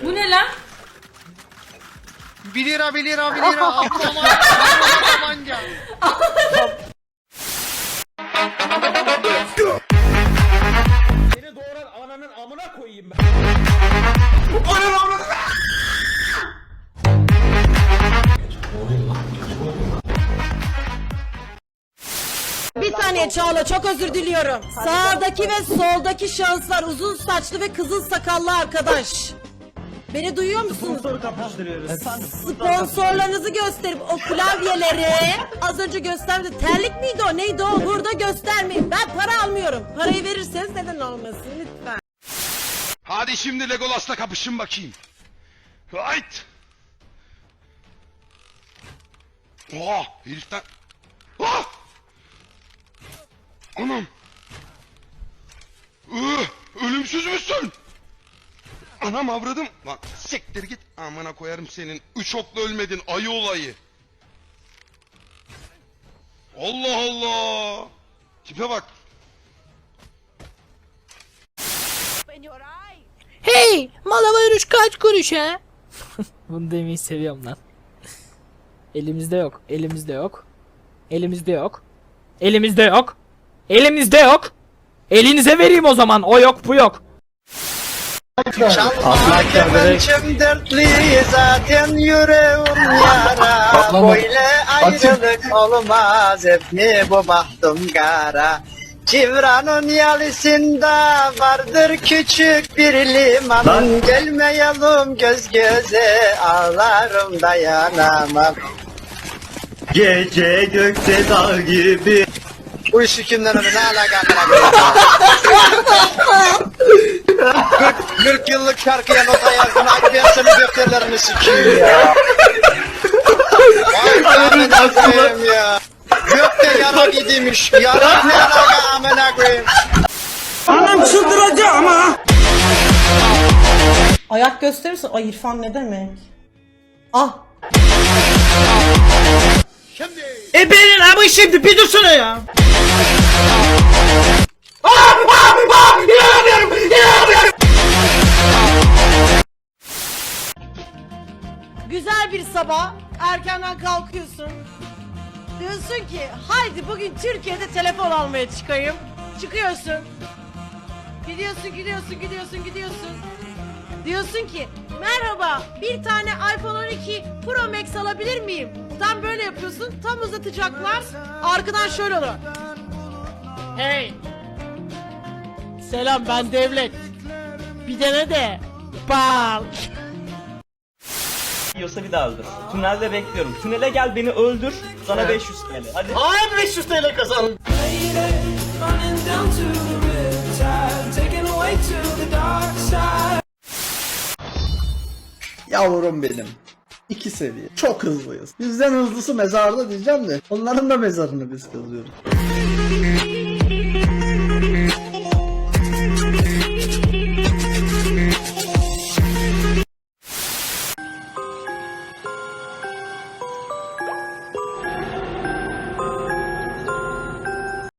1 lira 1 lira 1 lira. Ablama. Tabanca. Seni doğuran ananın amına koyayım ben. Bir saniye Çağla çok özür diliyorum. Sağdaki ve soldaki şahıslar uzun saçlı ve kızıl sakallı arkadaş. Beni duyuyor musunuz? Sponsorlarınızı gösterip o klavyeleri az önce gösterdi. Terlik miydi o neydi o? Burada göstermeyin. Ben para almıyorum. Parayı verirseniz neden olmasın lütfen. Hadi şimdi Legolas'la kapışın bakayım. Hayt. Oha heriften. Ah! Anam. Iı, ölümsüz müsün? Anam avradım. Lan siktir git. Amına koyarım senin. Üç okla ölmedin ayı olayı. Allah Allah. Tipe bak. Hey! Malava yürüyüş kaç kuruş ha? Bunu demeyi seviyorum lan. Elimizde yok. Elimizde yok. Elimizde yok. Elimizde yok. Elimizde yok. Elinize vereyim o zaman. O yok bu yok. Anlarken ben içim dertli zaten yüreğim yara. Böyle ayrılık olmaz hep mi bu bahtım kara? Civran'ın yalısında vardır küçük bir liman Lan. Gelmeyelim göz göze ağlarım dayanamam. Gece gökte dağ gibi. Bu işi kimden ne alakalı 40, 40 yıllık şarkıya nota yazdın. Abi ben senin göklerini sikeyim ya. Vay canına koyayım ya. Gökte yara gidiymiş. Yara ne yara amına koyayım. Anam çıldıracağım ha. Ayak gösterirse ay İrfan ne demek? Ah. Şimdi. E benim ama şimdi bir dursana ya. Güzel bir sabah erkenden kalkıyorsun. Diyorsun ki haydi bugün Türkiye'de telefon almaya çıkayım. Çıkıyorsun. Gidiyorsun gidiyorsun gidiyorsun gidiyorsun. Diyorsun ki merhaba bir tane iPhone 12 Pro Max alabilir miyim? Tam böyle yapıyorsun tam uzatacaklar. Arkadan şöyle olur. Hey. Selam ben Devlet. Bir dene de. Bal. Yiyorsa bir daha öldür. Tünelde bekliyorum. Tünele gel beni öldür. Sana 500 TL. Hadi. Ay 500 TL kazandım. Yavrum benim. İki seviye. Çok hızlıyız. Bizden hızlısı mezarda diyeceğim de onların da mezarını biz kazıyoruz.